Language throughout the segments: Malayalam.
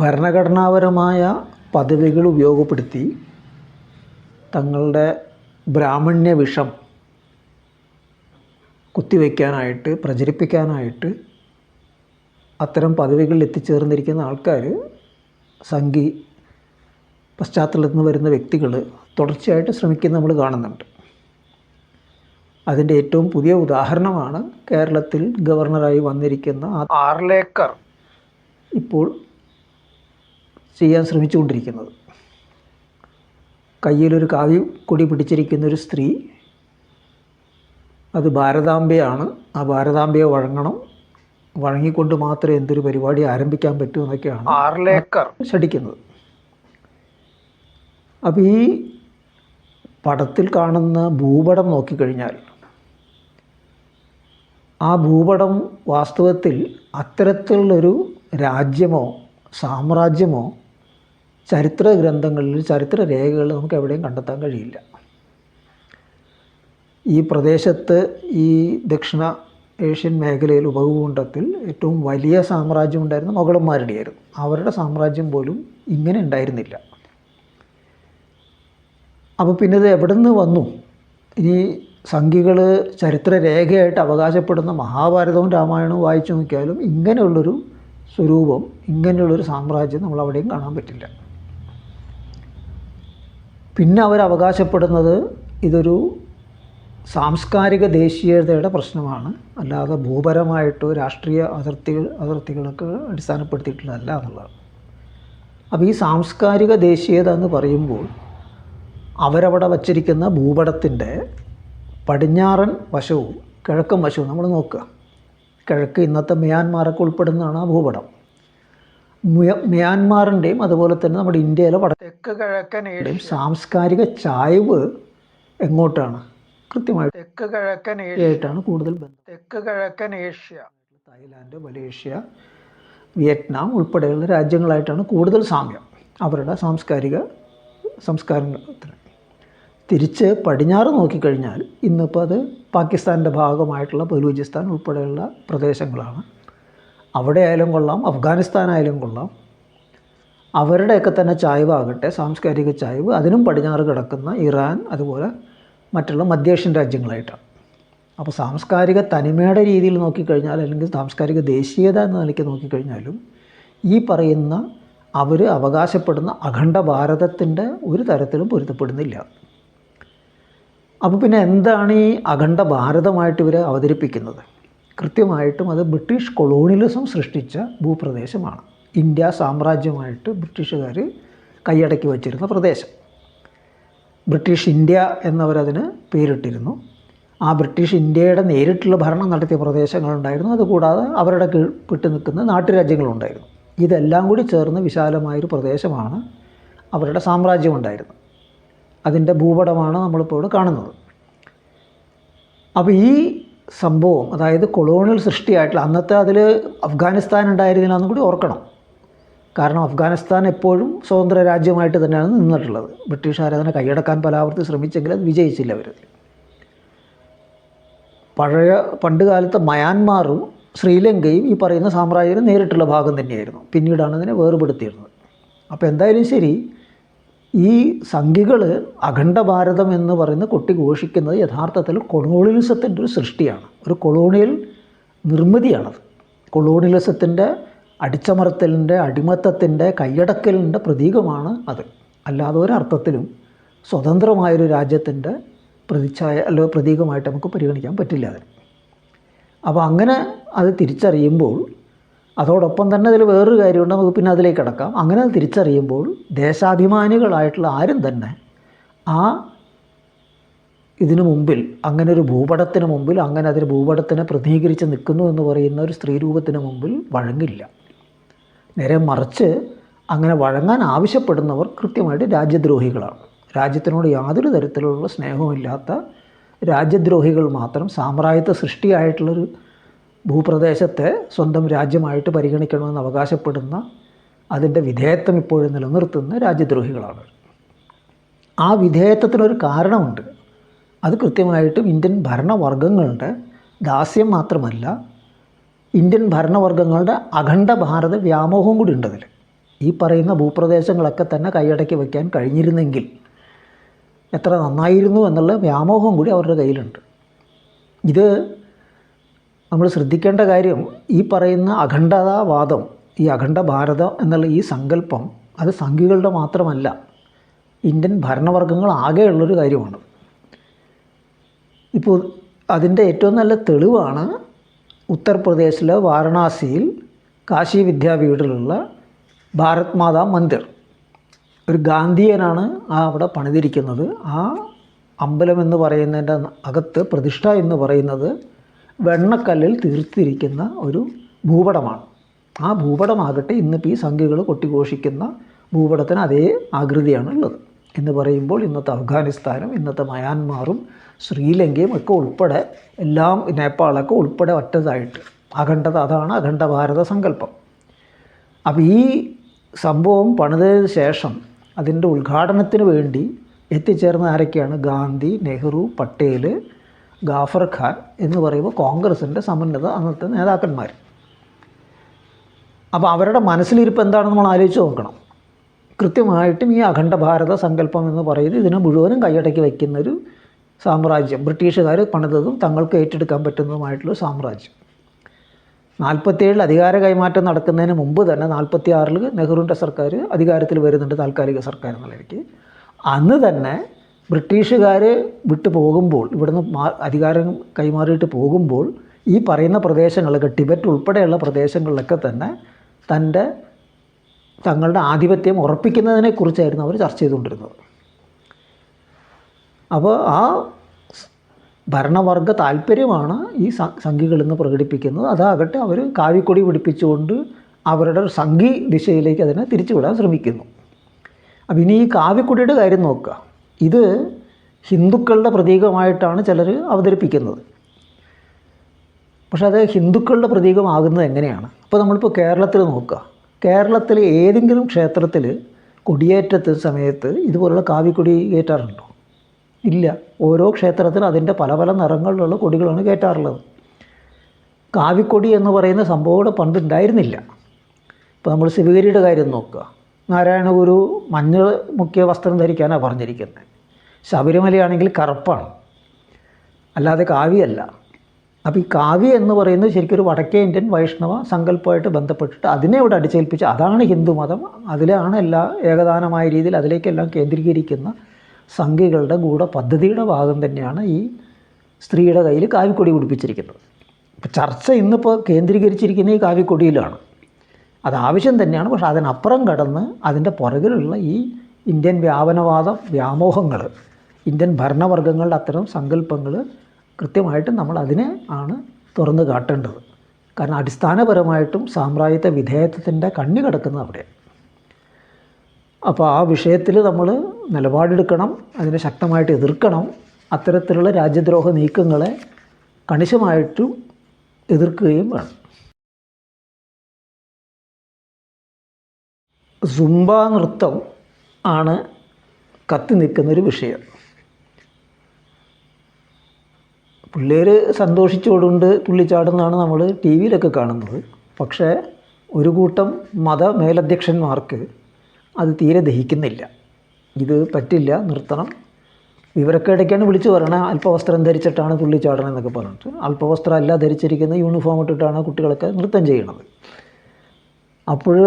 ഭരണഘടനാപരമായ പദവികൾ ഉപയോഗപ്പെടുത്തി തങ്ങളുടെ ബ്രാഹ്മണ്യ വിഷം കുത്തിവെക്കാനായിട്ട് പ്രചരിപ്പിക്കാനായിട്ട് അത്തരം പദവികളിൽ എത്തിച്ചേർന്നിരിക്കുന്ന ആൾക്കാർ സംഘി പശ്ചാത്തലത്തിൽ നിന്ന് വരുന്ന വ്യക്തികൾ തുടർച്ചയായിട്ട് ശ്രമിക്കുന്ന നമ്മൾ കാണുന്നുണ്ട്. അതിന്റെ ഏറ്റവും പുതിയ ഉദാഹരണമാണ് കേരളത്തിൽ ഗവർണറായി വന്നിരിക്കുന്ന ആർലേക്കർ. ഇപ്പോൾ ചെയ്യാൻ ശ്രമിച്ചുകൊണ്ടിരിക്കുന്നത്. കയ്യിലൊരു കാവ്യ കൊടി പിടിച്ചിരിക്കുന്ന ഒരു സ്ത്രീ. അത് ഭാരതാംബയാണ്. ആ ഭാരതാംബയെ വഴങ്ങണം. വഴങ്ങിക്കൊണ്ട് മാത്രമേ എന്തൊരു പരിപാടി ആരംഭിക്കാൻ പറ്റൂ എന്നൊക്കെയാണ് ആർലേക്കർ ശഠിക്കുന്നത് അപ്പോൾ ഈ പടത്തിൽ കാണുന്ന ഭൂപടം നോക്കിക്കഴിഞ്ഞാൽ ആ ഭൂപടം വാസ്തവത്തിൽ അത്തരത്തിലുള്ളൊരു രാജ്യമോ സാമ്രാജ്യമോ ചരിത്ര ഗ്രന്ഥങ്ങളിൽ ചരിത്ര രേഖകൾ നമുക്ക് എവിടെയും കണ്ടെത്താൻ കഴിയില്ല. ഈ പ്രദേശത്ത് ഈ ദക്ഷിണ ഏഷ്യൻ മേഖലയിൽ ഉപഭൂഖണ്ഡത്തിൽ ഏറ്റവും വലിയ സാമ്രാജ്യം ഉണ്ടായിരുന്ന മുഗളന്മാരുടെയായിരുന്നു. അവരുടെ സാമ്രാജ്യം പോലും ഇങ്ങനെ ഉണ്ടായിരുന്നില്ല. അപ്പോൾ പിന്നെ ഇത് എവിടെ നിന്ന് വന്നു? ഇനി സംഖ്യകൾ ചരിത്രരേഖയായിട്ട് അവകാശപ്പെടുന്ന മഹാഭാരതവും രാമായണവും വായിച്ചു നോക്കിയാലും ഇങ്ങനെയുള്ളൊരു സ്വരൂപം ഇങ്ങനെയുള്ളൊരു സാമ്രാജ്യം നമ്മൾ അവിടെയും കാണാൻ പറ്റില്ല. പിന്നെ അവർ അവകാശപ്പെടുന്നത് ഇതൊരു സാംസ്കാരിക ദേശീയതയുടെ പ്രശ്നമാണ്. അല്ലാതെ ഭൂപരമായിട്ടോ രാഷ്ട്രീയ അതിർത്തികൾ അതിർത്തികളൊക്കെ അടിസ്ഥാനപ്പെടുത്തിയിട്ടുള്ളതല്ല എന്നുള്ളത്. അപ്പോൾ ഈ സാംസ്കാരിക ദേശീയത എന്ന് പറയുമ്പോൾ അവരവിടെ വച്ചിരിക്കുന്ന ഭൂപടത്തിന്റെ പടിഞ്ഞാറൻ വശവും കിഴക്കൻ വശവും നമ്മൾ നോക്കുക. കിഴക്ക് ഇന്നത്തെ മ്യാൻമാറൊക്കെ ഉൾപ്പെടുന്നതാണ് ആ ഭൂപടം. മ്യാൻമാറിന്റെയും അതുപോലെ തന്നെ നമ്മുടെ ഇന്ത്യയിലെ തെക്ക് കിഴക്കൻ ഏഷ്യയുടെയും സാംസ്കാരിക ചായ്വ് എങ്ങോട്ടാണ്? കൃത്യമായിട്ട് തെക്ക് കിഴക്കൻ ഏഷ്യയായിട്ടാണ് കൂടുതൽ ബന്ധം. തെക്ക് കിഴക്കൻ ഏഷ്യ തായ്ലാൻഡ് മലേഷ്യ വിയറ്റ്നാം ഉൾപ്പെടെയുള്ള രാജ്യങ്ങളായിട്ടാണ് കൂടുതൽ സാമ്യം. അവരുടെ സാംസ്കാരിക സംസ്കാരത്തിന് തിരിച്ച് പടിഞ്ഞാറ് നോക്കിക്കഴിഞ്ഞാൽ ഇന്നിപ്പോൾ അത് പാകിസ്ഥാന്റെ ഭാഗമായിട്ടുള്ള ബലൂചിസ്ഥാൻ ഉൾപ്പെടെയുള്ള പ്രദേശങ്ങളാണ്. അവിടെ ആയാലും കൊള്ളാം അഫ്ഗാനിസ്ഥാനായാലും കൊള്ളാം. അവരുടെയൊക്കെ തന്നെ ചായ്വാകട്ടെ സാംസ്കാരിക ചായ്വ്. അതിനും പടിഞ്ഞാറ് കിടക്കുന്ന ഇറാൻ അതുപോലെ മറ്റുള്ള മധ്യേഷ്യൻ രാജ്യങ്ങളായിട്ടാണ്. അപ്പോൾ സാംസ്കാരിക തനിമയുടെ രീതിയിൽ നോക്കിക്കഴിഞ്ഞാൽ അല്ലെങ്കിൽ സാംസ്കാരിക ദേശീയത എന്ന നിലയ്ക്ക് നോക്കിക്കഴിഞ്ഞാലും ഈ പറയുന്ന അവർ അവകാശപ്പെടുന്ന അഖണ്ഡ ഭാരതത്തിന്റെ ഒരു തരത്തിലും പൊരുത്തപ്പെടുന്നില്ല. അപ്പോൾ പിന്നെ എന്താണ് ഈ അഖണ്ഡ ഭാരതമായിട്ട് ഇവർ അവതരിപ്പിക്കുന്നത്? കൃത്യമായിട്ടും അത് ബ്രിട്ടീഷ് കൊളോണിയലിസം സൃഷ്ടിച്ച ഭൂപ്രദേശമാണ്. ഇന്ത്യ സാമ്രാജ്യമായിട്ട് ബ്രിട്ടീഷുകാർ കൈയടക്കി വച്ചിരുന്ന പ്രദേശം. ബ്രിട്ടീഷ് ഇന്ത്യ എന്നവരതിന് പേരിട്ടിരുന്നു. ആ ബ്രിട്ടീഷ് ഇന്ത്യയുടെ നേരിട്ടുള്ള ഭരണം നടത്തിയ പ്രദേശങ്ങളുണ്ടായിരുന്നു. അതുകൂടാതെ അവരുടെ വിട്ടു നിൽക്കുന്ന നാട്ടുരാജ്യങ്ങളുണ്ടായിരുന്നു. ഇതെല്ലാം കൂടി ചേർന്ന് വിശാലമായൊരു പ്രദേശമാണ് അവരുടെ സാമ്രാജ്യം ഉണ്ടായിരുന്നത് അതിന്റെ ഭൂപടമാണ് നമ്മളിപ്പോൾ ഇവിടെ കാണുന്നത്. അപ്പോൾ ഈ സംഭവം അതായത് കൊളോണിയൽ സൃഷ്ടിയായിട്ടുള്ള അന്നത്തെ അതിൽ അഫ്ഗാനിസ്ഥാൻ ഉണ്ടായിരുന്നില്ല എന്നും കൂടി ഓർക്കണം. കാരണം അഫ്ഗാനിസ്ഥാൻ എപ്പോഴും സ്വതന്ത്ര രാജ്യമായിട്ട് തന്നെയാണ് നിന്നിട്ടുള്ളത്. ബ്രിട്ടീഷുകാർ അതിനെ കൈയടക്കാൻ പലാവർത്തി ശ്രമിച്ചെങ്കിലും അത് വിജയിച്ചില്ല അവർ പഴയ പണ്ട് കാലത്ത് മയാൻമാറും ശ്രീലങ്കയും ഈ പറയുന്ന സാമ്രാജ്യം നേരിട്ടുള്ള ഭാഗം തന്നെയായിരുന്നു. പിന്നീടാണ് ഇതിനെ വേർപെടുത്തിയിരുന്നത്. അപ്പോൾ എന്തായാലും ശരി ഈ സംഖ്യകൾ അഖണ്ഡ ഭാരതം എന്ന് പറയുന്ന കൊട്ടി ഘോഷിക്കുന്നത് യഥാർത്ഥത്തിൽ കൊളോണിയലിസത്തിന്റെ ഒരു സൃഷ്ടിയാണ്. ഒരു കൊളോണിയൽ നിർമ്മിതിയാണത്. കൊളോണിയലിസത്തിന്റെ അടിച്ചമർത്തലിന്റെ അടിമത്തത്തിന്റെ കൈയടക്കലിന്റെ പ്രതീകമാണ് അത്. അല്ലാതെ ഒരർത്ഥത്തിലും സ്വതന്ത്രമായൊരു രാജ്യത്തിന്റെ പ്രതിച്ഛായ അല്ല പ്രതീകമായിട്ട് നമുക്ക് പരിഗണിക്കാൻ പറ്റില്ല അതിന്. അപ്പോൾ അങ്ങനെ അത് തിരിച്ചറിയുമ്പോൾ അതോടൊപ്പം തന്നെ അതിൽ വേറൊരു കാര്യമുണ്ട്. നമുക്ക് പിന്നെ അതിലേക്ക് കിടക്കാം. അങ്ങനെ തിരിച്ചറിയുമ്പോൾ ദേശാഭിമാനികളായിട്ടുള്ള ആരും തന്നെ ആ ഇതിനു മുമ്പിൽ അങ്ങനെ ഒരു ഭൂപടത്തിന് മുമ്പിൽ അങ്ങനെ അതിന് ഭൂപടത്തിനെ പ്രതിനിധീകരിച്ച് നിൽക്കുന്നു എന്ന് പറയുന്ന ഒരു സ്ത്രീ രൂപത്തിന് മുമ്പിൽ വഴങ്ങില്ല. നേരെ മറിച്ച് അങ്ങനെ വഴങ്ങാൻ ആവശ്യപ്പെടുന്നവർ കൃത്യമായിട്ട് രാജ്യദ്രോഹികളാണ്. രാജ്യത്തിനോട് യാതൊരു തരത്തിലുള്ള സ്നേഹവുമില്ലാത്ത രാജ്യദ്രോഹികൾ മാത്രം സാമ്രാജ്യത്വ സൃഷ്ടിയായിട്ടുള്ളൊരു ഭൂപ്രദേശത്തെ സ്വന്തം രാജ്യമായിട്ട് പരിഗണിക്കണമെന്ന് അവകാശപ്പെടുന്ന അതിന്റെ വിധേയത്വം ഇപ്പോഴും നിലനിർത്തുന്ന രാജ്യദ്രോഹികളാണ്. ആ വിധേയത്വത്തിനൊരു കാരണമുണ്ട്. അത് കൃത്യമായിട്ടും ഇന്ത്യൻ ഭരണവർഗങ്ങളുടെ ദാസ്യം മാത്രമല്ല ഇന്ത്യൻ ഭരണവർഗങ്ങളുടെ അഖണ്ഡ ഭാരത വ്യാമോഹവും കൂടി ഉണ്ട് അതിൽ ഈ പറയുന്ന ഭൂപ്രദേശങ്ങളൊക്കെ തന്നെ കൈയടക്കി വയ്ക്കാൻ കഴിഞ്ഞിരുന്നെങ്കിൽ എത്ര നന്നായിരുന്നു എന്നുള്ള വ്യാമോഹം കൂടി അവരുടെ കയ്യിലുണ്ട്. ഇത് നമ്മൾ ശ്രദ്ധിക്കേണ്ട കാര്യം ഈ പറയുന്ന അഖണ്ഡതാവാദം ഈ അഖണ്ഡ ഭാരതം എന്നുള്ള ഈ സങ്കല്പം അത് സംഘികളുടെ മാത്രമല്ല ഇന്ത്യൻ ഭരണവർഗങ്ങൾ ആകെയുള്ളൊരു കാര്യമാണ്. ഇപ്പോൾ അതിന്റെ ഏറ്റവും നല്ല തെളിവാണ് ഉത്തർപ്രദേശിലെ വാരണാസിയിൽ കാശി വിദ്യാപീഠിലുള്ള ഭാരത് മാതാ മന്ദിർ. ഒരു ഗാന്ധിയനാണ് ആ അവിടെ പണിതിരിക്കുന്നത്. ആ അമ്പലം എന്ന് പറയുന്നതിന്റെ അകത്ത് പ്രതിഷ്ഠ എന്ന് പറയുന്നത് വെണ്ണക്കല്ലിൽ തീർത്തിരിക്കുന്ന ഒരു ഭൂപടമാണ്. ആ ഭൂപടമാകട്ടെ ഇന്നിപ്പോൾ ഈ സംഖ്യകൾ കൊട്ടിഘോഷിക്കുന്ന ഭൂപടത്തിന് അതേ ആകൃതിയാണ് ഉള്ളത്. എന്ന് പറയുമ്പോൾ ഇന്നത്തെ അഫ്ഗാനിസ്ഥാനും ഇന്നത്തെ മയാൻമാറും ശ്രീലങ്കയും ഒക്കെ ഉൾപ്പെടെ എല്ലാം നേപ്പാളൊക്കെ ഉൾപ്പെടെ ഒറ്റതായിട്ട്. അഖണ്ഡത അതാണ് അഖണ്ഡ ഭാരത സങ്കല്പം. അപ്പോൾ ഈ സംഭവം പണിതതിന് ശേഷം അതിന്റെ ഉദ്ഘാടനത്തിന് വേണ്ടി എത്തിച്ചേർന്ന ആരൊക്കെയാണ്? ഗാന്ധി നെഹ്റു പട്ടേൽ ഗാഫർ ഖാൻ എന്ന് പറയുമ്പോൾ കോൺഗ്രസിന്റെ സമുന്നത അന്നത്തെ നേതാക്കന്മാർ. അപ്പോൾ അവരുടെ മനസ്സിലിരിപ്പ് എന്താണെന്ന് നമ്മൾ ആലോചിച്ച് നോക്കണം. കൃത്യമായിട്ടും ഈ അഖണ്ഡ ഭാരത സങ്കല്പം എന്ന് പറയുന്നത് ഇതിനെ മുഴുവനും കൈയടക്കി വയ്ക്കുന്നൊരു സാമ്രാജ്യം. ബ്രിട്ടീഷുകാർ പണിതതും തങ്ങൾക്ക് ഏറ്റെടുക്കാൻ പറ്റുന്നതുമായിട്ടുള്ള സാമ്രാജ്യം. നാൽപ്പത്തിയേഴിൽ അധികാര കൈമാറ്റം നടക്കുന്നതിന് മുമ്പ് തന്നെ നാൽപ്പത്തി ആറിൽ നെഹ്റുവിന്റെ സർക്കാർ അധികാരത്തിൽ വരുന്നുണ്ട് താൽക്കാലിക സർക്കാർ എന്നുള്ള നിലയ്ക്ക്. അന്ന് തന്നെ ബ്രിട്ടീഷുകാർ വിട്ടു പോകുമ്പോൾ ഇവിടുന്ന് അധികാരം കൈമാറിയിട്ട് പോകുമ്പോൾ ഈ പറയുന്ന പ്രദേശങ്ങളൊക്കെ ടിബറ്റ് ഉൾപ്പെടെയുള്ള പ്രദേശങ്ങളിലൊക്കെ തന്നെ തന്റെ തങ്ങളുടെ ആധിപത്യം ഉറപ്പിക്കുന്നതിനെക്കുറിച്ചായിരുന്നു അവർ ചർച്ച ചെയ്തുകൊണ്ടിരുന്നത്. അപ്പോൾ ആ ഭരണവർഗ താല്പര്യമാണ് ഈ സംഘികൾ ഇന്ന് പ്രകടിപ്പിക്കുന്നത്. അതാകട്ടെ അവർ കാവിക്കൊടി പിടിപ്പിച്ചുകൊണ്ട് അവരുടെ സംഘി ദിശയിലേക്ക് അതിനെ തിരിച്ചുവിടാൻ ശ്രമിക്കുന്നു. അപ്പം ഇനി ഈ കാവിക്കൊടിയുടെ കാര്യം നോക്കുക. ഇത് ഹിന്ദുക്കളുടെ പ്രതീകമായിട്ടാണ് ചിലർ അവതരിപ്പിക്കുന്നത്. പക്ഷെ അത് ഹിന്ദുക്കളുടെ പ്രതീകമാകുന്നത് എങ്ങനെയാണ്? അപ്പോൾ നമ്മളിപ്പോൾ കേരളത്തിൽ നോക്കുക. കേരളത്തിലെ ഏതെങ്കിലും ക്ഷേത്രത്തിൽ കൊടിയേറ്റത്തെ സമയത്ത് ഇതുപോലുള്ള കാവിക്കൊടി കയറ്റാറുണ്ടോ? ഇല്ല. ഓരോ ക്ഷേത്രത്തിലും അതിന്റെ പല പല നിറങ്ങളിലുള്ള കൊടികളാണ് കയറ്റാറുള്ളത്. കാവിക്കൊടി എന്ന് പറയുന്ന സംഭവം ഇവിടെ പണ്ട് ഉണ്ടായിരുന്നില്ല ഇപ്പോൾ നമ്മൾ ശിവഗിരിയുടെ കാര്യം നോക്കുക. നാരായണ ഗുരു മഞ്ഞൾ മുക്കിയ വസ്ത്രം ധരിക്കാനാണ് പറഞ്ഞിരിക്കുന്നത് ശബരിമലയാണെങ്കിൽ കറുപ്പാണ്. അല്ലാതെ കാവ്യല്ല അപ്പോൾ ഈ കാവ്യ എന്ന് പറയുന്നത് ശരിക്കും ഒരു വടക്കേ ഇന്ത്യൻ വൈഷ്ണവ സങ്കല്പമായിട്ട് ബന്ധപ്പെട്ടിട്ട് അതിനെ ഇവിടെ അടിച്ചേൽപ്പിച്ച് അതാണ് ഹിന്ദുമതം അതിലാണ് എല്ലാ ഏകദാനമായ രീതിയിൽ അതിലേക്കെല്ലാം കേന്ദ്രീകരിക്കുന്ന സംഘികളുടെ ഗൂഢ പദ്ധതിയുടെ ഭാഗം തന്നെയാണ് ഈ സ്ത്രീയുടെ കയ്യിൽ കാവിക്കൊടി പിടിപ്പിച്ചിരിക്കുന്നത് ചർച്ച ഇന്നിപ്പോൾ കേന്ദ്രീകരിച്ചിരിക്കുന്ന ഈ കാവിക്കൊടിയിലാണ് അത് ആവശ്യം തന്നെയാണ്. പക്ഷേ അതിനപ്പുറം കടന്ന് അതിന്റെ പുറകിലുള്ള ഈ ഇന്ത്യൻ വ്യാപനവാദ വ്യാമോഹങ്ങൾ ഇന്ത്യൻ ഭരണവർഗങ്ങളുടെ അത്തരം സങ്കല്പങ്ങൾ കൃത്യമായിട്ടും നമ്മൾ അതിനെ ആണ് തുറന്നു കാട്ടേണ്ടത്. കാരണം അടിസ്ഥാനപരമായിട്ടും സാമ്രാജ്യത്വ വിധേയത്വത്തിന്റെ കണ്ണി കിടക്കുന്നത് അവിടെ. അപ്പോൾ ആ വിഷയത്തിൽ നമ്മൾ നിലപാടെടുക്കണം അതിനെ ശക്തമായിട്ട് എതിർക്കണം. അത്തരത്തിലുള്ള രാജ്യദ്രോഹ നീക്കങ്ങളെ കണിശമായിട്ടും എതിർക്കുകയും വേണം. സുംബ നൃത്തം ആണ് കത്തി നിൽക്കുന്നൊരു വിഷയം. പിള്ളേർ സന്തോഷിച്ചുകൊണ്ട് തുള്ളിച്ചാടുന്നതാണ് നമ്മൾ ടി വിയിലൊക്കെ കാണുന്നത്. പക്ഷേ ഒരു കൂട്ടം മത മേലധ്യക്ഷന്മാർക്ക് അത് തീരെ ദഹിക്കുന്നില്ല. ഇത് പറ്റില്ല നിർത്തണം. ഇവരൊക്കെ ഇടയ്ക്കാണ് വിളിച്ചു പറയണത് അല്പവസ്ത്രം ധരിച്ചിട്ടാണ് തുള്ളിച്ചാടണം എന്നൊക്കെ പറഞ്ഞിട്ട്. അല്പവസ്ത്രം അല്ല ധരിച്ചിരിക്കുന്ന യൂണിഫോം ഇട്ടിട്ടാണ് കുട്ടികളൊക്കെ നൃത്തം ചെയ്യണത്. അപ്പോൾ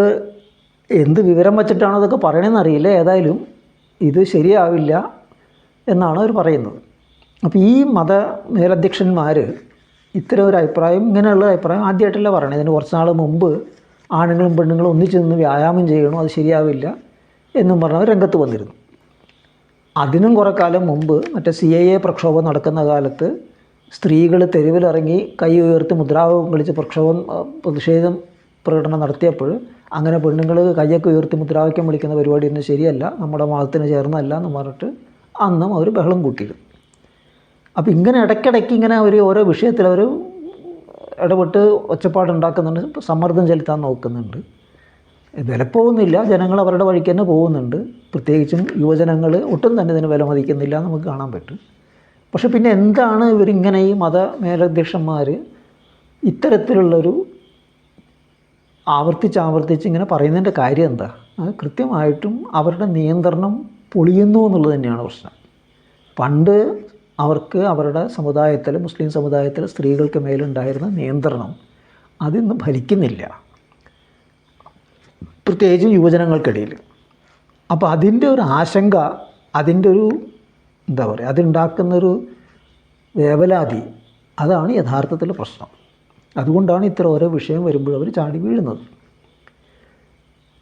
എന്ത് വിവരം വച്ചിട്ടാണോ അതൊക്കെ പറയണമെന്ന് അറിയില്ല. ഏതായാലും ഇത് ശരിയാവില്ല എന്നാണ് അവർ പറയുന്നത്. അപ്പോൾ ഈ മത മേലധ്യക്ഷന്മാർ ഇത്തരം ഒരു അഭിപ്രായം ഇങ്ങനെയുള്ള അഭിപ്രായം ആദ്യമായിട്ടല്ല പറയണത് ഇതിന് കുറച്ച് നാൾ മുമ്പ് ആണുങ്ങളും പെണ്ണുങ്ങളും ഒന്നിച്ചു നിന്ന് വ്യായാമം ചെയ്യണം അത് ശരിയാവില്ല എന്നും പറഞ്ഞവർ രംഗത്ത് വന്നിരുന്നു. അതിനും കുറേ കാലം മുമ്പ് മറ്റേ സി ഐ എ പ്രക്ഷോഭം നടക്കുന്ന കാലത്ത് സ്ത്രീകൾ തെരുവിലിറങ്ങി കൈ ഉയർത്തി മുദ്രാവാക്യം കളിച്ച് പ്രക്ഷോഭം പ്രതിഷേധം പ്രകടനം നടത്തിയപ്പോൾ അങ്ങനെ പെണ്ണുങ്ങൾ കയ്യൊക്കെ ഉയർത്തി മുദ്രാവാക്യം വിളിക്കുന്ന പരിപാടി ഒന്നും ശരിയല്ല നമ്മുടെ മതത്തിന് ചേർന്നല്ല എന്ന് പറഞ്ഞിട്ട് അന്നും അവർ ബഹളം കൂട്ടിയിരുന്നു അപ്പോൾ ഇങ്ങനെ ഇടയ്ക്കിടയ്ക്ക് ഇങ്ങനെ അവർ ഓരോ വിഷയത്തിൽ അവർ ഇടപെട്ട് ഒച്ചപ്പാടുണ്ടാക്കുന്നുണ്ട് സമ്മർദ്ദം ചെലുത്താൻ നോക്കുന്നുണ്ട്. വില പോകുന്നില്ല ജനങ്ങൾ അവരുടെ വഴിക്ക് തന്നെ പോകുന്നുണ്ട്. പ്രത്യേകിച്ചും യുവജനങ്ങൾ ഒട്ടും തന്നെ ഇതിന് വില മതിക്കുന്നില്ല നമുക്ക് കാണാൻ പറ്റും. പക്ഷെ പിന്നെ എന്താണ് ഇവരിങ്ങനെ ഈ മത മേലധ്യക്ഷന്മാർ ഇത്തരത്തിലുള്ളൊരു ആവർത്തിച്ച് ആവർത്തിച്ച് ഇങ്ങനെ പറയുന്നതിന്റെ കാര്യം എന്താ? അത് കൃത്യമായിട്ടും അവരുടെ നിയന്ത്രണം പൊളിയുന്നു എന്നുള്ളത് തന്നെയാണ് പ്രശ്നം. പണ്ട് അവർക്ക് അവരുടെ സമുദായത്തിൽ മുസ്ലിം സമുദായത്തിൽ സ്ത്രീകൾക്ക് മേലുണ്ടായിരുന്ന നിയന്ത്രണം അതിന്ന് ഭരിക്കുന്നില്ല പ്രത്യേകിച്ചും യുവജനങ്ങൾക്കിടയിൽ. അപ്പോൾ അതിന്റെ ഒരു ആശങ്ക അതിന്റെ ഒരു എന്താ പറയുക അതുണ്ടാക്കുന്നൊരു വേവലാതി അതാണ് യഥാർത്ഥത്തിൽ പ്രശ്നം. അതുകൊണ്ടാണ് ഇത്ര ഓരോ വിഷയം വരുമ്പോൾ അവർ ചാടി വീഴുന്നത്.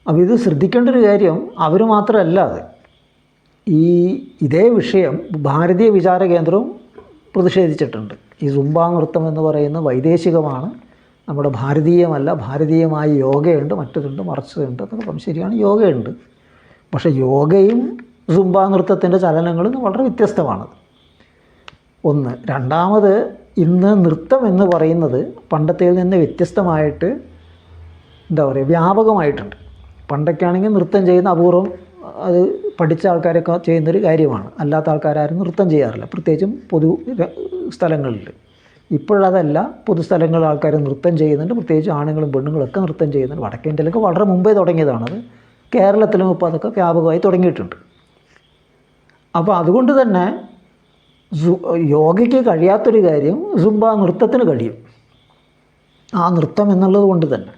അപ്പോൾ ഇത് ശ്രദ്ധിക്കേണ്ട ഒരു കാര്യം അവർ മാത്രമല്ല അത് ഈ ഇതേ വിഷയം ഭാരതീയ വിചാര കേന്ദ്രവും പ്രതിഷേധിച്ചിട്ടുണ്ട്. ഈ സുംബാ നൃത്തം എന്ന് പറയുന്ന വൈദേശികമാണ്. നമ്മുടെ ഭാരതീയമല്ല ഭാരതീയമായ യോഗയുണ്ട് മറ്റതുണ്ട് മറിച്ചതുണ്ട് എന്നൊക്കെ പറഞ്ഞു ശരിയാണ് യോഗയുണ്ട്. പക്ഷേ യോഗയും സുംബാ നൃത്തത്തിന്റെ ചലനങ്ങളും വളരെ വ്യത്യസ്തമാണ്. ഒന്ന് രണ്ടാമത് ഇന്ന് നൃത്തം എന്ന് പറയുന്നത് പണ്ടത്തേൽ നിന്ന് വ്യത്യസ്തമായിട്ട് എന്താ പറയുക വ്യാപകമായിട്ടുണ്ട്. പണ്ടൊക്കെയാണെങ്കിൽ നൃത്തം ചെയ്യുന്ന അപൂർവം അത് പഠിച്ച ആൾക്കാരൊക്കെ ചെയ്യുന്നൊരു കാര്യമാണ്. അല്ലാത്ത ആൾക്കാരും നൃത്തം ചെയ്യാറില്ല. പ്രത്യേകിച്ചും പൊതു സ്ഥലങ്ങളിൽ. ഇപ്പോഴതല്ല പൊതുസ്ഥലങ്ങളിൽ ആൾക്കാർ നൃത്തം ചെയ്യുന്നുണ്ട്. പ്രത്യേകിച്ച് ആണുങ്ങളും പെണ്ണുങ്ങളൊക്കെ നൃത്തം ചെയ്യുന്നുണ്ട്. വടക്കേ ഇന്ത്യയിലൊക്കെ വളരെ മുമ്പേ തുടങ്ങിയതാണത് കേരളത്തിലും ഇപ്പോൾ അതൊക്കെ വ്യാപകമായി തുടങ്ങിയിട്ടുണ്ട്. അപ്പോൾ അതുകൊണ്ട് തന്നെ യോഗയ്ക്ക് കഴിയാത്തൊരു കാര്യം സുംബ നൃത്തത്തിന് കഴിയും. ആ നൃത്തം എന്നുള്ളത് കൊണ്ട് തന്നെ.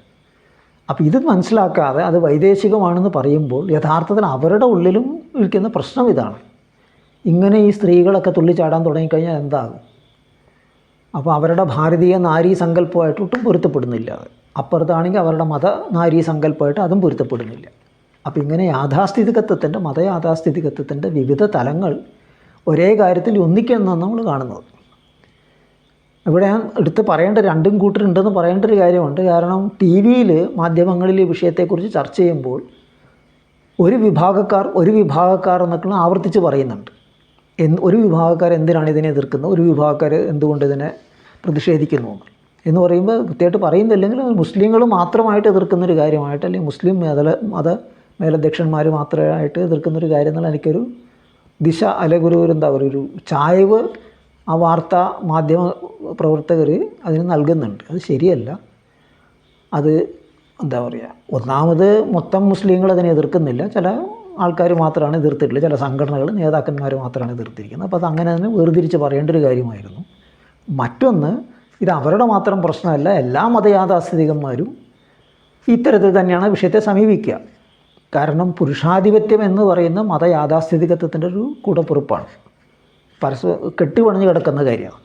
അപ്പോൾ ഇത് മനസ്സിലാക്കാതെ അത് വൈദേശികമാണെന്ന് പറയുമ്പോൾ യഥാർത്ഥത്തിൽ അവരുടെ ഉള്ളിലും ഇരിക്കുന്ന പ്രശ്നം ഇതാണ്. ഇങ്ങനെ ഈ സ്ത്രീകളൊക്കെ തുള്ളിച്ചാടാൻ തുടങ്ങിക്കഴിഞ്ഞാൽ എന്താകും? അപ്പോൾ അവരുടെ ഭാരതീയ നാരീ സങ്കല്പമായിട്ട് ഒട്ടും പൊരുത്തപ്പെടുന്നില്ല. അത് അപ്പുറത്താണെങ്കിൽ അവരുടെ മത നാരീ സങ്കല്പമായിട്ട് അതും പൊരുത്തപ്പെടുന്നില്ല. അപ്പോൾ ഇങ്ങനെ യാഥാസ്ഥിതികത്വത്തിന്റെ മത യാഥാസ്ഥിതികത്വത്തിന്റെ വിവിധ തലങ്ങൾ ഒരേ കാര്യത്തിൽ ഒന്നിക്കുന്നതാണ് നമ്മൾ കാണുന്നത്. ഇവിടെ ഞാൻ എടുത്ത് പറയേണ്ട രണ്ടും കൂട്ടരുണ്ടെന്ന് പറയേണ്ട ഒരു കാര്യമുണ്ട്. കാരണം ടി വിയിൽ മാധ്യമങ്ങളിൽ ഈ വിഷയത്തെക്കുറിച്ച് ചർച്ച ചെയ്യുമ്പോൾ ഒരു വിഭാഗക്കാർ ഒരു വിഭാഗക്കാർ എന്നൊക്കെ ആവർത്തിച്ച് പറയുന്നുണ്ട്. എന്ന് ഒരു വിഭാഗക്കാർ എന്തിനാണ് ഇതിനെ എതിർക്കുന്നത്? ഒരു വിഭാഗക്കാർ എന്തുകൊണ്ട് ഇതിനെ പ്രതിഷേധിക്കുന്നു? എന്ന്. പറയുമ്പോൾ കൃത്യമായിട്ട് പറയുന്നില്ലെങ്കിൽ മുസ്ലിങ്ങൾ മാത്രമായിട്ട് എതിർക്കുന്ന ഒരു കാര്യമായിട്ട് അല്ലെങ്കിൽ മുസ്ലിം മേതല മത മേലധ്യക്ഷന്മാർ മാത്രമായിട്ട് എതിർക്കുന്ന ഒരു കാര്യം എന്നുള്ള എനിക്കൊരു ദിശ ഒരു എന്താ പറയുക ഒരു ചായവ് ആ വാർത്താ മാധ്യമ പ്രവർത്തകർ അതിന് നൽകുന്നുണ്ട്. അത് ശരിയല്ല. അത് എന്താ പറയുക ഒന്നാമത് മൊത്തം മുസ്ലിങ്ങൾ അതിനെ എതിർക്കുന്നില്ല. ചില ആൾക്കാർ മാത്രമാണ് എതിർത്തിട്ടുള്ളത്. ചില സംഘടനകൾ നേതാക്കന്മാർ മാത്രമാണ് എതിർത്തിരിക്കുന്നത്. അപ്പോൾ അത് അങ്ങനെ തന്നെ വേർതിരിച്ച് പറയേണ്ട ഒരു കാര്യമായിരുന്നു. മറ്റൊന്ന് ഇത് അവരുടെ മാത്രം പ്രശ്നമല്ല എല്ലാ മതയാഥാസ്ഥിതികന്മാരും ഇത്തരത്തിൽ തന്നെയാണ് വിഷയത്തെ സമീപിക്കുക. കാരണം പുരുഷാധിപത്യം എന്ന് പറയുന്ന മതയാഥാസ്ഥിതികത്വത്തിന്റെ ഒരു കൂടപ്പുറപ്പാണ്. പരസ്പ കെട്ടിപണിഞ്ഞ് കിടക്കുന്ന കാര്യമാണ്.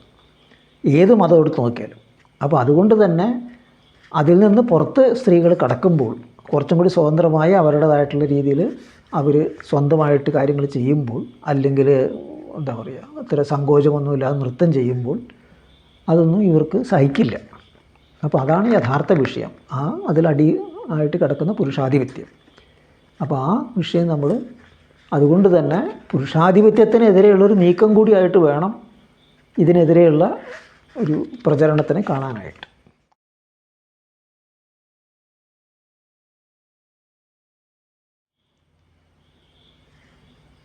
ഏത് മതം എടുത്ത് നോക്കിയാലും. അപ്പോൾ അതുകൊണ്ട് തന്നെ അതിൽ നിന്ന് പുറത്ത് സ്ത്രീകൾ കടക്കുമ്പോൾ കുറച്ചും കൂടി സ്വതന്ത്രമായി അവരുടേതായിട്ടുള്ള രീതിയിൽ അവർ സ്വന്തമായിട്ട് കാര്യങ്ങൾ ചെയ്യുമ്പോൾ അല്ലെങ്കിൽ എന്താ പറയുക അത്ര സങ്കോചമൊന്നുമില്ലാതെ നൃത്തം ചെയ്യുമ്പോൾ അതൊന്നും ഇവർക്ക് സഹിക്കില്ല. അപ്പോൾ അതാണ് യഥാർത്ഥ വിഷയം. ആ അതിലടി ആയിട്ട് കിടക്കുന്ന പുരുഷാധിപത്യം. അപ്പോൾ ആ വിഷയം നമ്മൾ അതുകൊണ്ട് തന്നെ പുരുഷാധിപത്യത്തിനെതിരെയുള്ളൊരു നീക്കം കൂടിയായിട്ട് വേണം ഇതിനെതിരെയുള്ള ഒരു പ്രചരണത്തിനെ കാണാനായിട്ട്.